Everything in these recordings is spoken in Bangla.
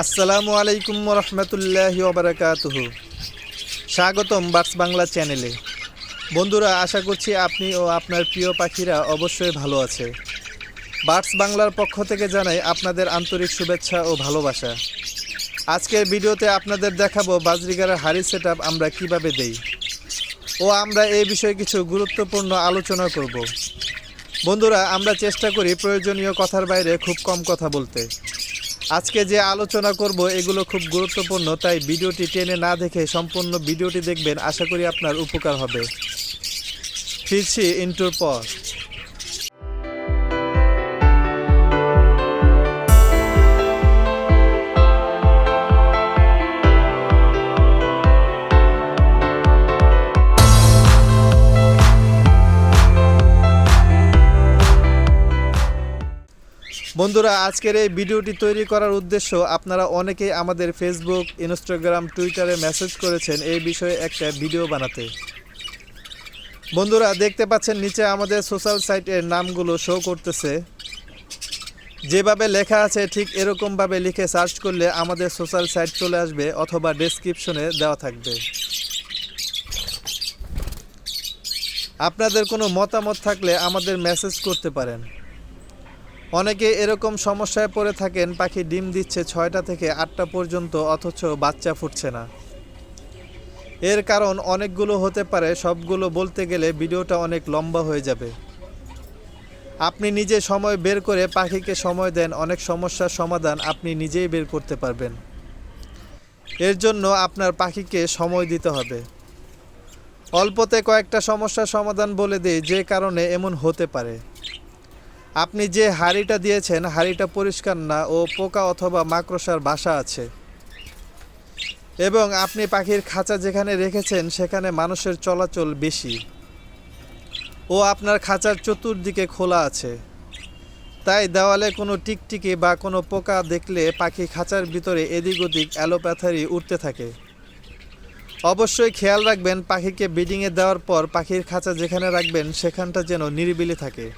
আসসালামু আলাইকুম রহমতুল্লাহ ওবরাকাতুহ। স্বাগতম বার্স বাংলা চ্যানেলে। বন্ধুরা, আশা করছি আপনি ও আপনার প্রিয় পাখিরা অবশ্যই ভালো আছে। বার্স বাংলার পক্ষ থেকে জানাই আপনাদের আন্তরিক শুভেচ্ছা ও ভালোবাসা। আজকের ভিডিওতে আপনাদের দেখাবো বাজরিগারের হাড়ি সেট আমরা কীভাবে দেই। ও আমরা এই বিষয়ে কিছু গুরুত্বপূর্ণ আলোচনা করব। বন্ধুরা, আমরা চেষ্টা করি প্রয়োজনীয় কথার বাইরে খুব কম কথা বলতে। আজকে যে আলোচনা করব, এগুলো খুব গুরুত্বপূর্ণ, তাই ভিডিওটি টেনে না দেখে সম্পূর্ণ ভিডিওটি দেখবেন। আশা করি আপনার উপকার হবে। ফিরছি ইন্টুর পর। বন্ধুরা, আজকের এই ভিডিওটি তৈরি করার উদ্দেশ্য, আপনারা অনেকেই আমাদের ফেসবুক ইনস্টাগ্রাম টুইটারে মেসেজ করেছেন এই বিষয়ে একটা ভিডিও বানাতে। বন্ধুরা, দেখতে পাচ্ছেন নিচে আমাদের সোশ্যাল সাইটের নামগুলো শো করতেছে। যেভাবে লেখা আছে, ঠিক এরকমভাবে লিখে সার্চ করলে আমাদের সোশ্যাল সাইট চলে আসবে অথবা ডেসক্রিপশনে দেওয়া থাকবে। আপনাদের কোনো মতামত থাকলে আমাদের মেসেজ করতে পারেন। অনেকে এরকম সমস্যায় পড়ে থাকেন, পাখি ডিম দিচ্ছে ছয়টা থেকে আটটা পর্যন্ত, অথচ বাচ্চা ফুটছে না। এর কারণ অনেকগুলো হতে পারে, সবগুলো বলতে গেলে ভিডিওটা অনেক লম্বা হয়ে যাবে। আপনি নিজে সময় বের করে পাখিকে সময় দেন, অনেক সমস্যার সমাধান আপনি নিজেই বের করতে পারবেন। এর জন্য আপনার পাখিকে সময় দিতে হবে। অল্পতে কয়েকটা সমস্যার সমাধান বলে দিই, যে কারণে এমন হতে পারে। আপনি যে হাঁড়িটা দিয়েছেন, হাঁড়িটা পরিষ্কার না, ও পোকা অথবা মাকড়সার বাসা আছে। এবং আপনি পাখির খাঁচা যেখানে রেখেছেন, সেখানে মানুষের চলাচল বেশি। ও আপনার খাঁচার চতুর্দিকে খোলা আছে। তাই দেওয়ালে কোনো টিকটিকি বা কোনো পোকা দেখলে পাখি খাঁচার ভিতরে এদিক ওদিক অ্যালোপ্যাথারি উঠতে থাকে। অবশ্যই খেয়াল রাখবেন, পাখিকে বিডিংয়ে দেওয়ার পর পাখির খাঁচা যেখানে রাখবেন, সেখানটা যেন নিরিবিলি থাকে।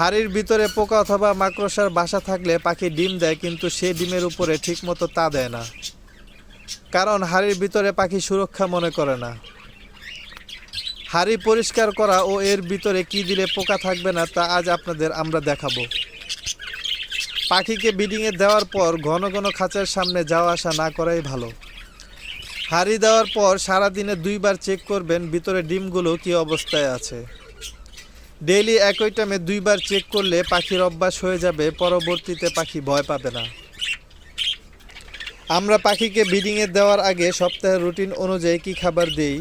হাড়ির ভিতরে পোকা অথবা মাকড়সার বাসা থাকলে পাখি ডিম দেয়, কিন্তু সে ডিমের উপরে ঠিকমতো তা দেয় না। কারণ হাড়ির ভিতরে পাখি সুরক্ষা মনে করে না। হাড়ি পরিষ্কার করা ও এর ভিতরে কি দিলে পোকা থাকবে না, তা আজ আপনাদের আমরা দেখাবো। পাখিকে বিডিংয়ে দেওয়ার পর ঘন ঘন খাঁচার সামনে যাওয়া আসা না করাই ভালো। হাড়ি দেওয়ার পর সারাদিনে দুইবার চেক করবেন ভিতরে ডিমগুলো কি অবস্থায় আছে। ডেইলি একই টাইমে দুইবার চেক করলে পাখির অভ্যাস হয়ে যাবে, পরবর্তীতে পাখি ভয় পাবে না। আমরা পাখিকে বিডিংয়ে দেওয়ার আগে সপ্তাহের রুটিন অনুযায়ী কি খাবার দেই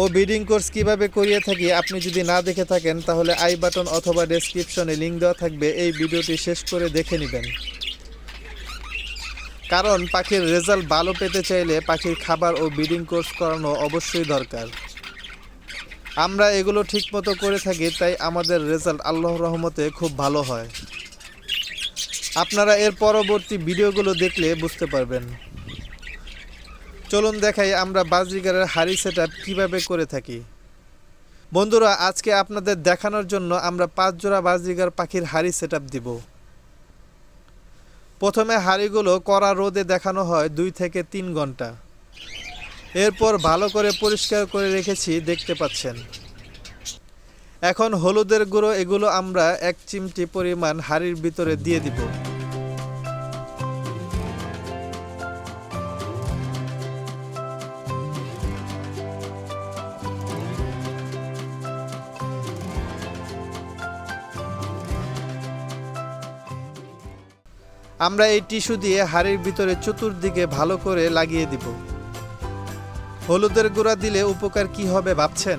ও বিডিং কোর্স কীভাবে করিয়ে থাকি আপনি যদি না দেখে থাকেন, তাহলে আই বাটন অথবা ডেসক্রিপশনে লিঙ্ক দেওয়া থাকবে, এই ভিডিওটি শেষ করে দেখে নেবেন। কারণ পাখির রেজাল্ট ভালো পেতে চাইলে পাখির খাবার ও বিডিং কোর্স করানো অবশ্যই দরকার। আমরা এগুলো ঠিকমতো করে থাকি, তাই আমাদের রেজাল্ট আল্লাহর রহমতে খুব ভালো হয়। আপনারা এর পরবর্তী ভিডিওগুলো দেখলে বুঝতে পারবেন। চলুন দেখাই আমরা বাজরিগারের হাড়ি সেট কীভাবে করে থাকি। বন্ধুরা, আজকে আপনাদের দেখানোর জন্য আমরা পাঁচ জোড়া বাজরিগার পাখির হাড়ি সেট দিব। প্রথমে হাড়িগুলো কড়া রোদে দেখানো হয় দুই থেকে তিন ঘণ্টা। এরপর ভালো করে পরিষ্কার করে রেখেছি, দেখতে পাচ্ছেন। এখন হলুদের গুঁড়ো, এগুলো আমরা এক চিমটি পরিমাণ হাড়ির ভিতরে দিয়ে দিব। আমরা এই টিস্যু দিয়ে হাড়ির ভিতরে চতুর্দিকে ভালো করে লাগিয়ে দিব। হলুদের গুঁড়া দিলে উপকার কি হবে ভাবছেন?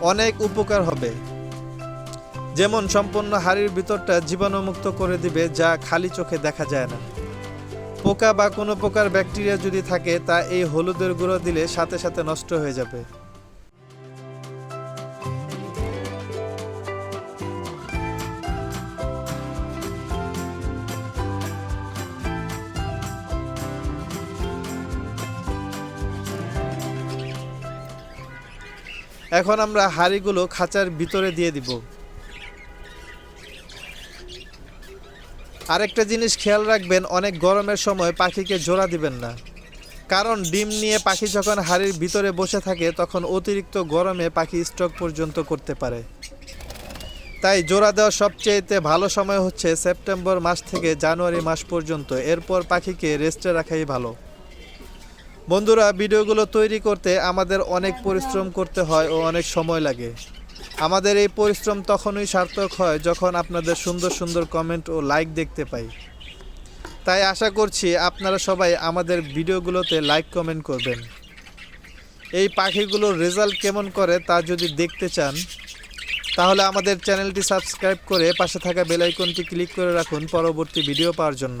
অনেক উপকার হবে। যেমন সম্পূর্ণ হাড়ির ভিতরটা জীবাণুমুক্ত করে দিবে, যা খালি চোখে দেখা যায় না। পোকা বা কোনো প্রকার ব্যাকটেরিয়া যদি থাকে, তা এই হলুদের গুঁড়ো দিলে সাথে সাথে নষ্ট হয়ে যাবে। এখন আমরা হাঁড়িগুলো খাঁচার ভিতরে দিয়ে দিব। আরেকটা জিনিস খেয়াল রাখবেন, অনেক গরমের সময় পাখিকে জোড়া দিবেন না। কারণ ডিম নিয়ে পাখি যখন হাড়ির ভিতরে বসে থাকে, তখন অতিরিক্ত গরমে পাখি স্ট্রোক পর্যন্ত করতে পারে। তাই জোড়া দেওয়ার সবচেয়েতে ভালো সময় হচ্ছে সেপ্টেম্বর মাস থেকে জানুয়ারি মাস পর্যন্ত। এরপর পাখিকে রেস্টে রাখাই ভালো। বন্ধুরা, ভিডিওগুলো তৈরি করতে আমাদের অনেক পরিশ্রম করতে হয় ও অনেক সময় লাগে। আমাদের এই পরিশ্রম তখনই সার্থক হয় যখন আপনাদের সুন্দর সুন্দর কমেন্ট ও লাইক দেখতে পাই। তাই আশা করছি আপনারা সবাই আমাদের ভিডিওগুলোতে লাইক কমেন্ট করবেন। এই পাখিগুলোর রেজাল্ট কেমন করে তা যদি দেখতে চান, তাহলে আমাদের চ্যানেলটি সাবস্ক্রাইব করে পাশে থাকা বেল আইকনটি ক্লিক করে রাখুন পরবর্তী ভিডিও পাওয়ার জন্য।